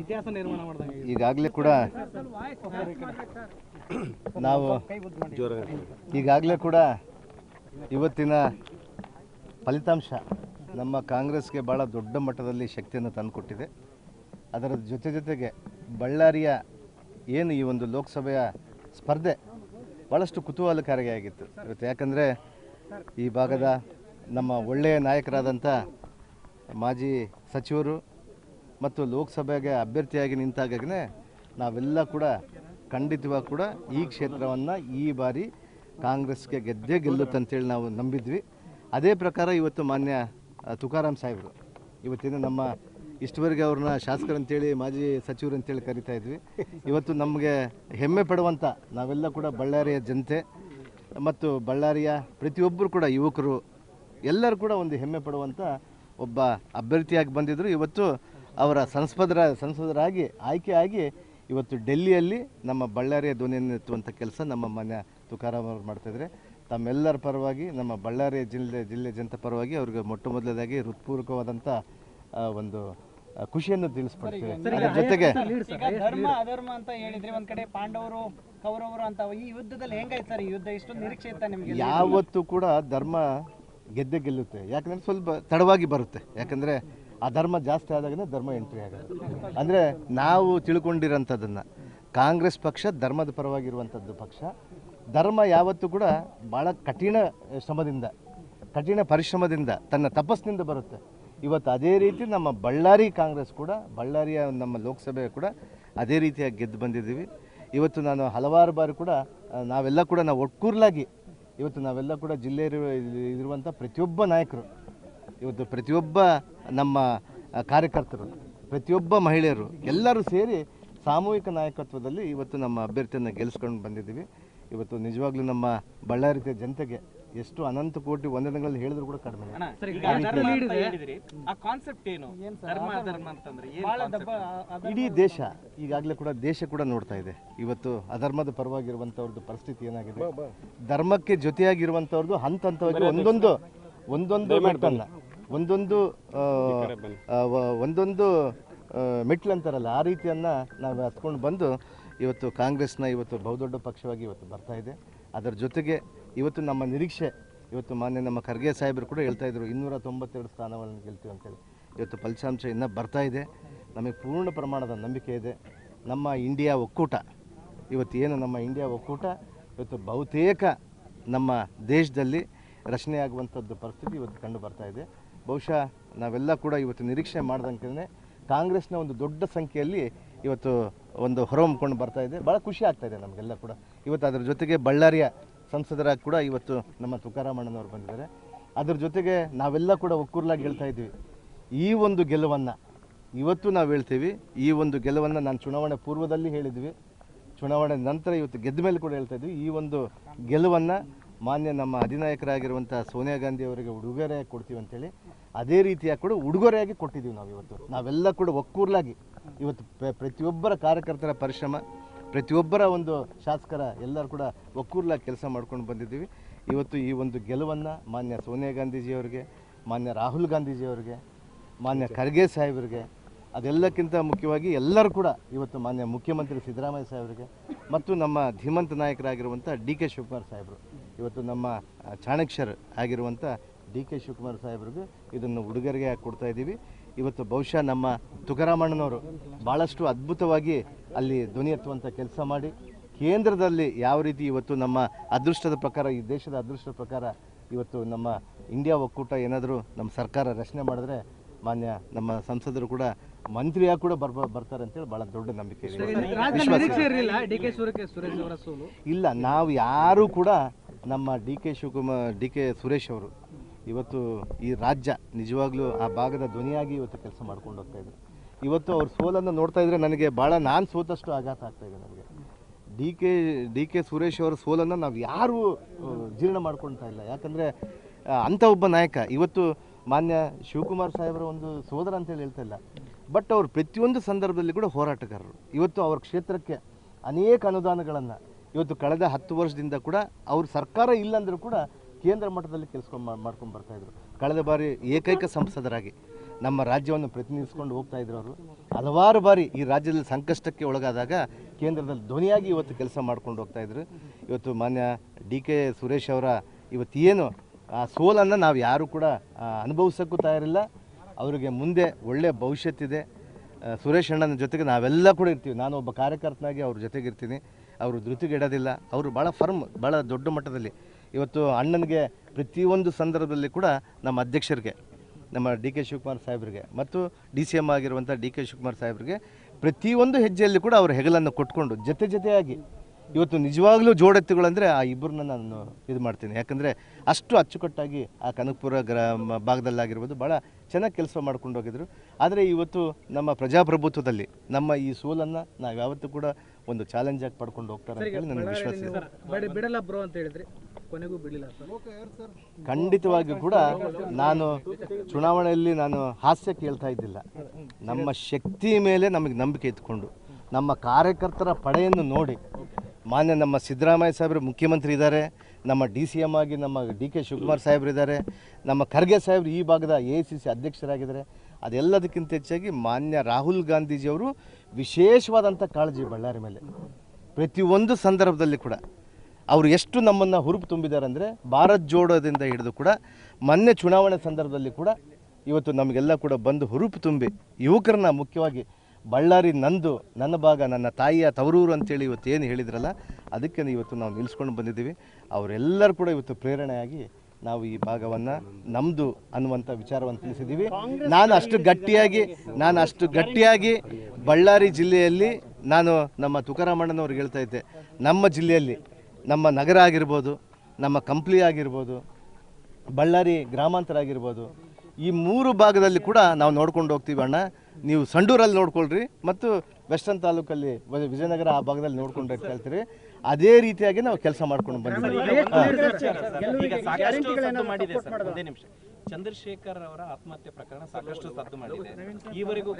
ಇತಿಹಾಸ ನಿರ್ಮಾಣ ಮಾಡಿದಂಗೆ ಈಗಾಗಲೇ ಕೂಡ ನಾವು ಈಗಾಗಲೇ ಕೂಡ ಇವತ್ತಿನ ಫಲಿತಾಂಶ ನಮ್ಮ ಕಾಂಗ್ರೆಸ್ಗೆ ಭಾಳ ದೊಡ್ಡ ಮಟ್ಟದಲ್ಲಿ ಶಕ್ತಿಯನ್ನು ತಂದುಕೊಟ್ಟಿದೆ. ಅದರ ಜೊತೆ ಜೊತೆಗೆ ಬಳ್ಳಾರಿಯ ಏನು ಈ ಒಂದು ಲೋಕಸಭೆಯ ಸ್ಪರ್ಧೆ ಭಾಳಷ್ಟು ಕುತೂಹಲಕಾರಿಯಾಗಿತ್ತು. ಇವತ್ತು ಯಾಕಂದರೆ ಈ ಭಾಗದ ನಮ್ಮ ಒಳ್ಳೆಯ ನಾಯಕರಾದಂಥ ಮಾಜಿ ಸಚಿವರು ಮತ್ತು ಲೋಕಸಭೆಗೆ ಅಭ್ಯರ್ಥಿಯಾಗಿ ನಿಂತಾಗನೇ ನಾವೆಲ್ಲ ಕೂಡ ಖಂಡಿತವಾಗಿ ಕೂಡ ಈ ಕ್ಷೇತ್ರವನ್ನು ಈ ಬಾರಿ ಕಾಂಗ್ರೆಸ್ಗೆ ಗೆದ್ದೇ ಗೆಲ್ಲುತ್ತಂತೇಳಿ ನಾವು ನಂಬಿದ್ವಿ. ಅದೇ ಪ್ರಕಾರ ಇವತ್ತು ಮಾನ್ಯ ತುಕಾರಾಮ್ ಸಾಹೇಬರು ಇವತ್ತಿನ ನಮ್ಮ ಇಷ್ಟವರೆಗೆ ಅವ್ರನ್ನ ಶಾಸಕರಂತೇಳಿ ಮಾಜಿ ಸಚಿವರು ಅಂತೇಳಿ ಕರಿತಾ ಇದ್ವಿ. ಇವತ್ತು ನಮಗೆ ಹೆಮ್ಮೆ ಪಡುವಂಥ ನಾವೆಲ್ಲ ಕೂಡ ಬಳ್ಳಾರಿಯ ಜನತೆ ಮತ್ತು ಬಳ್ಳಾರಿಯ ಪ್ರತಿಯೊಬ್ಬರು ಕೂಡ ಯುವಕರು ಎಲ್ಲರೂ ಕೂಡ ಒಂದು ಹೆಮ್ಮೆ ಪಡುವಂಥ ಒಬ್ಬ ಅಭ್ಯರ್ಥಿಯಾಗಿ ಬಂದಿದ್ದರು ಇವತ್ತು ಅವರ ಸಂಸದರ ಸಂಸದರಾಗಿ ಆಯ್ಕೆಯಾಗಿ ಇವತ್ತು ಡೆಲ್ಲಿಯಲ್ಲಿ ನಮ್ಮ ಬಳ್ಳಾರಿಯ ಧ್ವನಿಯನ್ನು ಎತ್ತುವಂಥ ಕೆಲಸ ನಮ್ಮ ಮನೆ ತುಕಾರಾಮ್ ಅವರು ಮಾಡ್ತಾಯಿದ್ದಾರೆ ತಮ್ಮೆಲ್ಲರ ಪರವಾಗಿ ನಮ್ಮ ಬಳ್ಳಾರಿಯ ಜಿಲ್ಲೆ ಜಿಲ್ಲೆ ಜನತೆ ಪರವಾಗಿ ಅವ್ರಿಗೆ ಮೊಟ್ಟ ಮೊದಲದಾಗಿ ಹೃತ್ಪೂರ್ವಕವಾದಂಥ ಒಂದು ಖುಷಿಯನ್ನು ತಿಳಿಸ್ಕೊಡ್ತೀವಿ. ಅದರ ಜೊತೆಗೆ ಧರ್ಮ ಅಧರ್ಮ ಅಂತ ಹೇಳಿದ್ರೆ ಒಂದ್ ಕಡೆ ಪಾಂಡವರು ಕೌರವರು ಅಂತ ಈ ಯುದ್ಧದಲ್ಲಿ ಹೆಂಗಾಯ್ತು ಸರ್ ಈ ಯುದ್ಧ? ಇಷ್ಟೊಂದು ನಿರೀಕ್ಷೆ ಇತ್ತ ನಿಮ್ಗೆ? ಯಾವತ್ತೂ ಕೂಡ ಧರ್ಮ ಗೆದ್ದೆ ಗೆಲ್ಲುತ್ತೆ. ಯಾಕಂದ್ರೆ ಸ್ವಲ್ಪ ತಡವಾಗಿ ಬರುತ್ತೆ. ಯಾಕಂದರೆ ಆ ಧರ್ಮ ಜಾಸ್ತಿ ಆದಾಗನೇ ಧರ್ಮ ಎಂಟ್ರಿ ಆಗೋದು. ಅಂದರೆ ನಾವು ತಿಳ್ಕೊಂಡಿರೋಂಥದ್ದನ್ನು, ಕಾಂಗ್ರೆಸ್ ಪಕ್ಷ ಧರ್ಮದ ಪರವಾಗಿರುವಂಥದ್ದು ಪಕ್ಷ. ಧರ್ಮ ಯಾವತ್ತೂ ಕೂಡ ಭಾಳ ಕಠಿಣ ಶ್ರಮದಿಂದ, ಕಠಿಣ ಪರಿಶ್ರಮದಿಂದ ತನ್ನ ತಪಸ್ಸಿನಿಂದ ಬರುತ್ತೆ. ಇವತ್ತು ಅದೇ ರೀತಿ ನಮ್ಮ ಬಳ್ಳಾರಿ ಕಾಂಗ್ರೆಸ್ ಕೂಡ, ಬಳ್ಳಾರಿಯ ನಮ್ಮ ಲೋಕಸಭೆ ಕೂಡ ಅದೇ ರೀತಿಯಾಗಿ ಗೆದ್ದು ಬಂದಿದ್ದೀವಿ. ಇವತ್ತು ನಾನು ಹಲವಾರು ಬಾರಿ ಕೂಡ ನಾವೆಲ್ಲ ಕೂಡ ನಾವು ಒಟ್ಕೂರ್ಲಾಗಿ, ಇವತ್ತು ನಾವೆಲ್ಲ ಕೂಡ ಜಿಲ್ಲೆಯಲ್ಲಿ ಇರುವಂಥ ಪ್ರತಿಯೊಬ್ಬ ನಾಯಕರು ಇವತ್ತು ಪ್ರತಿಯೊಬ್ಬ ನಮ್ಮ ಕಾರ್ಯಕರ್ತರು ಪ್ರತಿಯೊಬ್ಬ ಮಹಿಳೆಯರು ಎಲ್ಲರೂ ಸೇರಿ ಸಾಮೂಹಿಕ ನಾಯಕತ್ವದಲ್ಲಿ ಇವತ್ತು ನಮ್ಮ ಅಭ್ಯರ್ಥಿಯನ್ನು ಗೆಲ್ಲಿಸ್ಕೊಂಡು ಬಂದಿದ್ದೀವಿ. ಇವತ್ತು ನಿಜವಾಗ್ಲೂ ನಮ್ಮ ಬಳ್ಳಾರಿ ಜನತೆಗೆ ಎಷ್ಟು ಅನಂತ ಕೋಟಿ ವಂದನೆಗಳಲ್ಲಿ ಹೇಳಿದ್ರು ಕೂಡ ಕಡಿಮೆ ಇಡೀ ದೇಶ ಈಗಾಗಲೇ ಕೂಡ ದೇಶ ಕೂಡ ನೋಡ್ತಾ ಇದೆ. ಇವತ್ತು ಅಧರ್ಮದ ಪರವಾಗಿರುವಂಥವ್ರದ್ದು ಪರಿಸ್ಥಿತಿ ಏನಾಗಿದೆ? ಧರ್ಮಕ್ಕೆ ಜೊತೆಯಾಗಿರುವಂಥವ್ರದ್ದು ಹಂತ ಹಂತವಾಗಿ ಒಂದೊಂದು ಒಂದೊಂದು ಮೆಟ್ಟಲ್ಲ ಒಂದೊಂದು ಒಂದೊಂದು ಮೆಟ್ಲು ಅಂತಾರಲ್ಲ ಆ ರೀತಿಯನ್ನು ನಾವು ಹತ್ಕೊಂಡು ಬಂದು ಇವತ್ತು ಕಾಂಗ್ರೆಸ್ನ ಇವತ್ತು ಬಹುದೊಡ್ಡ ಪಕ್ಷವಾಗಿ ಇವತ್ತು ಬರ್ತಾ ಇದೆ. ಅದರ ಜೊತೆಗೆ ಇವತ್ತು ನಮ್ಮ ನಿರೀಕ್ಷೆ ಇವತ್ತು ಮಾನ್ಯ ನಮ್ಮ ಖರ್ಗೆ ಸಾಹೇಬರು ಕೂಡ ಹೇಳ್ತಾ ಇದ್ರು ಇನ್ನೂರ ತೊಂಬತ್ತೆರಡು ಸ್ಥಾನವನ್ನು ಗೆಲ್ತೀವಿ ಅಂತೇಳಿ ಇವತ್ತು ಫಲಿತಾಂಶ ಇನ್ನೂ ಬರ್ತಾ ಇದೆ. ನಮಗೆ ಪೂರ್ಣ ಪ್ರಮಾಣದ ನಂಬಿಕೆ ಇದೆ. ನಮ್ಮ ಇಂಡಿಯಾ ಒಕ್ಕೂಟ ಇವತ್ತು ಏನು ನಮ್ಮ ಇಂಡಿಯಾ ಒಕ್ಕೂಟ? ಇವತ್ತು ಬಹುತೇಕ ನಮ್ಮ ದೇಶದಲ್ಲಿ ರಚನೆಯಾಗುವಂಥದ್ದು ಪರಿಸ್ಥಿತಿ ಇವತ್ತು ಕಂಡು ಬರ್ತಾ ಇದೆ. ಬಹುಶಃ ನಾವೆಲ್ಲ ಕೂಡ ಇವತ್ತು ನಿರೀಕ್ಷೆ ಮಾಡ್ದಂಗೆ ಕಾಂಗ್ರೆಸ್ನ ಒಂದು ದೊಡ್ಡ ಸಂಖ್ಯೆಯಲ್ಲಿ ಇವತ್ತು ಒಂದು ಹೊರಹೊಮ್ಮಿಕೊಂಡು ಬರ್ತಾ ಇದೆ. ಭಾಳ ಖುಷಿ ಆಗ್ತಾ ಇದೆ ನಮಗೆಲ್ಲ ಕೂಡ. ಇವತ್ತು ಅದರ ಜೊತೆಗೆ ಬಳ್ಳಾರಿಯ ಸಂಸದರಾಗಿ ಕೂಡ ಇವತ್ತು ನಮ್ಮ ತುಕಾರಾಮಣ್ಣನವರು ಬಂದಿದ್ದಾರೆ. ಅದ್ರ ಜೊತೆಗೆ ನಾವೆಲ್ಲ ಕೂಡ ಒಕ್ಕೂರ್ಲಾಗಿ ಹೇಳ್ತಾ ಇದ್ದೀವಿ ಈ ಒಂದು ಗೆಲುವನ್ನು ಇವತ್ತು ನಾವು ಹೇಳ್ತೀವಿ. ಈ ಒಂದು ಗೆಲುವನ್ನು ನಾನು ಚುನಾವಣೆ ಪೂರ್ವದಲ್ಲಿ ಹೇಳಿದ್ವಿ. ಚುನಾವಣೆ ನಂತರ ಇವತ್ತು ಗೆದ್ದ ಮೇಲೆ ಕೂಡ ಹೇಳ್ತಾ ಇದ್ವಿ. ಈ ಒಂದು ಗೆಲುವನ್ನು ಮಾನ್ಯ ನಮ್ಮ ಅಧಿನಾಯಕರಾಗಿರುವಂಥ ಸೋನಿಯಾ ಗಾಂಧಿ ಅವರಿಗೆ ಉಡುಗೊರೆ ಕೊಡ್ತೀವಿ ಅಂತೇಳಿ, ಅದೇ ರೀತಿಯಾಗಿ ಕೂಡ ಉಡುಗೊರೆಯಾಗಿ ಕೊಟ್ಟಿದ್ದೀವಿ ನಾವು ಇವತ್ತು. ನಾವೆಲ್ಲ ಕೂಡ ಒಕ್ಕೂರ್ಲಾಗಿ ಇವತ್ತು ಪ್ರ- ಪ್ರತಿಯೊಬ್ಬರ ಕಾರ್ಯಕರ್ತರ ಪರಿಶ್ರಮ, ಪ್ರತಿಯೊಬ್ಬರ ಒಂದು ಶಾಸಕರ ಎಲ್ಲರೂ ಕೂಡ ಒಕ್ಕೂರ್ಲಾಗಿ ಕೆಲಸ ಮಾಡ್ಕೊಂಡು ಬಂದಿದ್ದೀವಿ. ಇವತ್ತು ಈ ಒಂದು ಗೆಲುವನ್ನು ಮಾನ್ಯ ಸೋನಿಯಾ ಗಾಂಧೀಜಿಯವರಿಗೆ ಮಾನ್ಯ ರಾಹುಲ್ ಗಾಂಧೀಜಿಯವರಿಗೆ ಮಾನ್ಯ ಖರ್ಗೆ ಸಾಹೇಬರಿಗೆ ಅದೆಲ್ಲಕ್ಕಿಂತ ಮುಖ್ಯವಾಗಿ ಎಲ್ಲರೂ ಕೂಡ ಇವತ್ತು ಮಾನ್ಯ ಮುಖ್ಯಮಂತ್ರಿ ಸಿದ್ದರಾಮಯ್ಯ ಸಾಹೇಬರಿಗೆ ಮತ್ತು ನಮ್ಮ ಧೀಮಂತ ನಾಯಕರಾಗಿರುವಂಥ ಡಿ ಕೆ ಶಿವಕುಮಾರ್ ಸಾಹೇಬರು. ಇವತ್ತು ನಮ್ಮ ಚಾಣಕ್ಯರು ಆಗಿರುವಂಥ ಡಿ ಕೆ ಶಿವಕುಮಾರ್ ಸಾಹೇಬ್ರಿಗೆ ಇದನ್ನು ಉಡುಗೊರೆಗೆ ಕೊಡ್ತಾ ಇದ್ದೀವಿ. ಇವತ್ತು ಬಹುಶಃ ನಮ್ಮ ತುಕಾರಾಮಣ್ಣನವರು ಭಾಳಷ್ಟು ಅದ್ಭುತವಾಗಿ ಅಲ್ಲಿ ಧ್ವನಿ ಎತ್ತುವಂಥ ಕೆಲಸ ಮಾಡಿ, ಕೇಂದ್ರದಲ್ಲಿ ಯಾವ ರೀತಿ ಇವತ್ತು ನಮ್ಮ ಅದೃಷ್ಟದ ಪ್ರಕಾರ, ಈ ದೇಶದ ಅದೃಷ್ಟದ ಪ್ರಕಾರ ಇವತ್ತು ನಮ್ಮ ಇಂಡಿಯಾ ಒಕ್ಕೂಟ ಏನಾದರೂ ನಮ್ಮ ಸರ್ಕಾರ ರಚನೆ ಮಾಡಿದ್ರೆ ಮಾನ್ಯ ನಮ್ಮ ಸಂಸದರು ಕೂಡ ಮಂತ್ರಿಯಾಗಿ ಕೂಡ ಬರ್ಬ ಬರ್ತಾರೆ ಅಂತೇಳಿ ಭಾಳ ದೊಡ್ಡ ನಂಬಿಕೆ ಇದೆ. ವಿಶ್ವಾಸ ಇದೆ. ಇರಲಿಲ್ಲ ಡಿ ಕೆ ಸುರೇಶ್ ಸುರೇಶ್ ಅವರ ಸೋಲು? ಇಲ್ಲ ನಾವು ಯಾರೂ ಕೂಡ ನಮ್ಮ D K Shivakumar D K Suresh ಅವರು ಇವತ್ತು ಈ ರಾಜ್ಯ ನಿಜವಾಗ್ಲೂ ಆ ಭಾಗದ ಧ್ವನಿಯಾಗಿ ಇವತ್ತು ಕೆಲಸ ಮಾಡ್ಕೊಂಡು ಹೋಗ್ತಾ ಇದ್ರು ಇವತ್ತು ಅವ್ರ ಸೋಲನ್ನು ನೋಡ್ತಾ ಇದ್ರೆ ನನಗೆ ಭಾಳ ನಾನು ಸೋತಷ್ಟು ಆಘಾತ ಆಗ್ತಾ ಇದೆ ನನಗೆ. D K D K Suresh ಅವರ ಸೋಲನ್ನು ನಾವು ಯಾರೂ ಜೀರ್ಣ ಮಾಡ್ಕೊಳ್ತಾ ಇಲ್ಲ. ಯಾಕಂದರೆ ಅಂಥ ಒಬ್ಬ ನಾಯಕ ಇವತ್ತು ಮಾನ್ಯ ಶಿವಕುಮಾರ್ ಸಾಹೇಬರ ಒಂದು ಸೋದರ ಅಂತೇಳಿ ಹೇಳ್ತಾ ಇಲ್ಲ. ಬಟ್ ಅವರು ಪ್ರತಿಯೊಂದು ಸಂದರ್ಭದಲ್ಲಿ ಕೂಡ ಹೋರಾಟಗಾರರು. ಇವತ್ತು ಅವರ ಕ್ಷೇತ್ರಕ್ಕೆ ಅನೇಕ ಅನುದಾನಗಳನ್ನು ಇವತ್ತು ಕಳೆದ ಹತ್ತು ವರ್ಷದಿಂದ ಕೂಡ ಅವ್ರ ಸರ್ಕಾರ ಇಲ್ಲಂದರೂ ಕೂಡ ಕೇಂದ್ರ ಮಟ್ಟದಲ್ಲಿ ಕೆಲಸ ಮಾಡ್ಕೊಂಡು ಬರ್ತಾಯಿದ್ರು ಕಳೆದ ಬಾರಿ ಏಕೈಕ ಸಂಸದರಾಗಿ ನಮ್ಮ ರಾಜ್ಯವನ್ನು ಪ್ರತಿನಿಧಿಸ್ಕೊಂಡು ಹೋಗ್ತಾ ಇದ್ರು ಅವರು. ಹಲವಾರು ಬಾರಿ ಈ ರಾಜ್ಯದಲ್ಲಿ ಸಂಕಷ್ಟಕ್ಕೆ ಒಳಗಾದಾಗ ಕೇಂದ್ರದಲ್ಲಿ ಧ್ವನಿಯಾಗಿ ಇವತ್ತು ಕೆಲಸ ಮಾಡ್ಕೊಂಡು ಹೋಗ್ತಾ ಇದ್ರು. ಇವತ್ತು ಮಾನ್ಯ ಡಿ ಕೆ ಸುರೇಶ್ ಅವರ ಇವತ್ತು ಏನು ಆ ಸೋಲನ್ನು ನಾವು ಯಾರು ಕೂಡ ಅನುಭವಿಸೋಕ್ಕೂ ತಯಾರಿಲ್ಲ. ಅವರಿಗೆ ಮುಂದೆ ಒಳ್ಳೆಯ ಭವಿಷ್ಯತ್ತಿದೆ ಸುರೇಶ್ ಅಣ್ಣನ ಜೊತೆಗೆ ನಾವೆಲ್ಲ ಕೂಡ ಇರ್ತೀವಿ. ನಾನು ಒಬ್ಬ ಕಾರ್ಯಕರ್ತನಾಗಿ ಅವ್ರ ಜೊತೆಗೆ ಇರ್ತೀನಿ. ಅವರು ಧೃತಿಗೆಡೋದಿಲ್ಲ ಅವರು ಭಾಳ ಫರ್ಮ್ ಭಾಳ ದೊಡ್ಡ ಮಟ್ಟದಲ್ಲಿ. ಇವತ್ತು ಅಣ್ಣನಿಗೆ ಪ್ರತಿಯೊಂದು ಸಂದರ್ಭದಲ್ಲಿ ಕೂಡ ನಮ್ಮ ಅಧ್ಯಕ್ಷರಿಗೆ, ನಮ್ಮ ಡಿ ಕೆ ಶಿವಕುಮಾರ್ ಸಾಹೇಬ್ರಿಗೆ ಮತ್ತು ಡಿ ಸಿ ಎಂ ಆಗಿರುವಂಥ ಡಿ ಕೆ ಶಿವಕುಮಾರ್ ಸಾಹೇಬ್ರಿಗೆ ಪ್ರತಿಯೊಂದು ಹೆಜ್ಜೆಯಲ್ಲಿ ಕೂಡ ಅವರು ಹೆಗಲನ್ನು ಕೊಟ್ಕೊಂಡು ಜೊತೆ ಜೊತೆಯಾಗಿ ಇವತ್ತು ನಿಜವಾಗ್ಲೂ ಜೋಡೆತ್ತುಗಳಂದರೆ ಆ ಇಬ್ಬರನ್ನ ನಾನು ಇದು ಮಾಡ್ತೀನಿ. ಯಾಕಂದ್ರೆ ಅಷ್ಟು ಅಚ್ಚುಕಟ್ಟಾಗಿ ಆ ಕನಕಪುರ ಗ್ರಾಮ ಭಾಗದಲ್ಲಾಗಿರ್ಬೋದು ಭಾಳ ಚೆನ್ನಾಗಿ ಕೆಲಸ ಮಾಡ್ಕೊಂಡು ಹೋಗಿದ್ರು ಆದರೆ ಇವತ್ತು ನಮ್ಮ ಪ್ರಜಾಪ್ರಭುತ್ವದಲ್ಲಿ ನಮ್ಮ ಈ ಸೋಲನ್ನು ನಾವು ಯಾವತ್ತೂ ಕೂಡ ಒಂದು ಚಾಲೆಂಜ್ ಆಗಿ ಪಡ್ಕೊಂಡು ಹೋಗ್ತಾರೆ ಅಂತ ಹೇಳಿ ನನಗೆ ವಿಶ್ವಾಸ ಇದೆ. ಬಿಡಲ್ಲ ಬ್ರೋ ಅಂತ ಹೇಳಿದ್ರಿ. ಕೊನೆಗೂ ಬಿಡಲಿಲ್ಲ ಖಂಡಿತವಾಗಿಯೂ ಕೂಡ ನಾನು ಚುನಾವಣೆಯಲ್ಲಿ ನಾನು ಹಾಸ್ಯ ಕೇಳ್ತಾ ಇದ್ದಿಲ್ಲ. ನಮ್ಮ ಶಕ್ತಿ ಮೇಲೆ ನಮಗೆ ನಂಬಿಕೆ ಇಟ್ಕೊಂಡು ನಮ್ಮ ಕಾರ್ಯಕರ್ತರ ಪಡೆಯನ್ನು ನೋಡಿ ಮಾನ್ಯ ನಮ್ಮ ಸಿದ್ದರಾಮಯ್ಯ ಸಾಹೇಬರು ಮುಖ್ಯಮಂತ್ರಿ ಇದ್ದಾರೆ, ನಮ್ಮ ಡಿ ಸಿ ಎಂ ಆಗಿ ನಮ್ಮ ಡಿ ಕೆ ಶಿವಕುಮಾರ್ ಸಾಹೇಬ್ರು ಇದ್ದಾರೆ, ನಮ್ಮ ಖರ್ಗೆ ಸಾಹೇಬ್ರು ಈ ಭಾಗದ ಎ ಸಿ ಸಿ ಅಧ್ಯಕ್ಷರಾಗಿದ್ದಾರೆ. ಅದೆಲ್ಲದಕ್ಕಿಂತ ಹೆಚ್ಚಾಗಿ ಮಾನ್ಯ ರಾಹುಲ್ ಗಾಂಧೀಜಿಯವರು ವಿಶೇಷವಾದಂಥ ಕಾಳಜಿ ಬಳ್ಳಾರಿ ಮೇಲೆ. ಪ್ರತಿಯೊಂದು ಸಂದರ್ಭದಲ್ಲಿ ಕೂಡ ಅವರು ಎಷ್ಟು ನಮ್ಮನ್ನು ಹುರುಪು ತುಂಬಿದ್ದಾರೆ ಅಂದರೆ ಭಾರತ್ ಜೋಡೋದಿಂದ ಹಿಡಿದು ಕೂಡ ಮೊನ್ನೆ ಚುನಾವಣೆ ಸಂದರ್ಭದಲ್ಲಿ ಕೂಡ ಇವತ್ತು ನಮಗೆಲ್ಲ ಕೂಡ ಬಂದು ಹುರುಪು ತುಂಬಿ ಯುವಕರನ್ನ ಮುಖ್ಯವಾಗಿ ಬಳ್ಳಾರಿ ನಂದು, ನನ್ನ ಭಾಗ, ನನ್ನ ತಾಯಿಯ ತವರೂರು ಅಂತೇಳಿ ಇವತ್ತು ಏನು ಹೇಳಿದ್ರಲ್ಲ, ಅದಕ್ಕೆ ಇವತ್ತು ನಾವು ನಿಲ್ಲಿಸ್ಕೊಂಡು ಬಂದಿದ್ದೀವಿ. ಅವರೆಲ್ಲರೂ ಕೂಡ ಇವತ್ತು ಪ್ರೇರಣೆಯಾಗಿ ನಾವು ಈ ಭಾಗವನ್ನು ನಮ್ಮದು ಅನ್ನುವಂಥ ವಿಚಾರವನ್ನು ತಿಳಿಸಿದ್ದೀವಿ. ನಾನು ಅಷ್ಟು ಗಟ್ಟಿಯಾಗಿ, ನಾನು ಅಷ್ಟು ಗಟ್ಟಿಯಾಗಿ ಬಳ್ಳಾರಿ ಜಿಲ್ಲೆಯಲ್ಲಿ ನಾನು ನಮ್ಮ ತುಕಾರಾಮಣ್ಣನವ್ರಿಗೆ ಹೇಳ್ತಾ ಇದ್ದೆ. ನಮ್ಮ ಜಿಲ್ಲೆಯಲ್ಲಿ ನಮ್ಮ ನಗರ ಆಗಿರ್ಬೋದು, ನಮ್ಮ ಕಂಪ್ಲಿ ಆಗಿರ್ಬೋದು, ಬಳ್ಳಾರಿ ಗ್ರಾಮಾಂತರ ಆಗಿರ್ಬೋದು, ಈ ಮೂರು ಭಾಗದಲ್ಲಿ ಕೂಡ ನಾವು ನೋಡ್ಕೊಂಡು ಹೋಗ್ತೀವಿ ಅಣ್ಣ. ನೀವು ಸಂಡೂರಲ್ಲಿ ನೋಡ್ಕೊಳ್ರಿ ಮತ್ತು ವೆಸ್ಟರ್ನ್ ತಾಲೂಕಲ್ಲಿ ವಿಜಯನಗರ ಆ ಭಾಗದಲ್ಲಿ ನೋಡ್ಕೊಂಡು ಕೇಳ್ತೀರಿ. ಅದೇ ರೀತಿಯಾಗಿ ನಾವು ಕೆಲಸ ಮಾಡ್ಕೊಂಡು ಬಂದಿದ್ದೀವಿ. ಈಗ ಸಾಕಷ್ಟು ಮಾಡಿದೆ ಸರ್. ಒಂದೇ ನಿಮಿಷ. ಚಂದ್ರಶೇಖರ್ ಅವರ ಆತ್ಮಹತ್ಯೆ ಪ್ರಕರಣ ಸಾಕಷ್ಟು ಸದ್ದು ಮಾಡಿದೆ. ಈವರೆಗೂ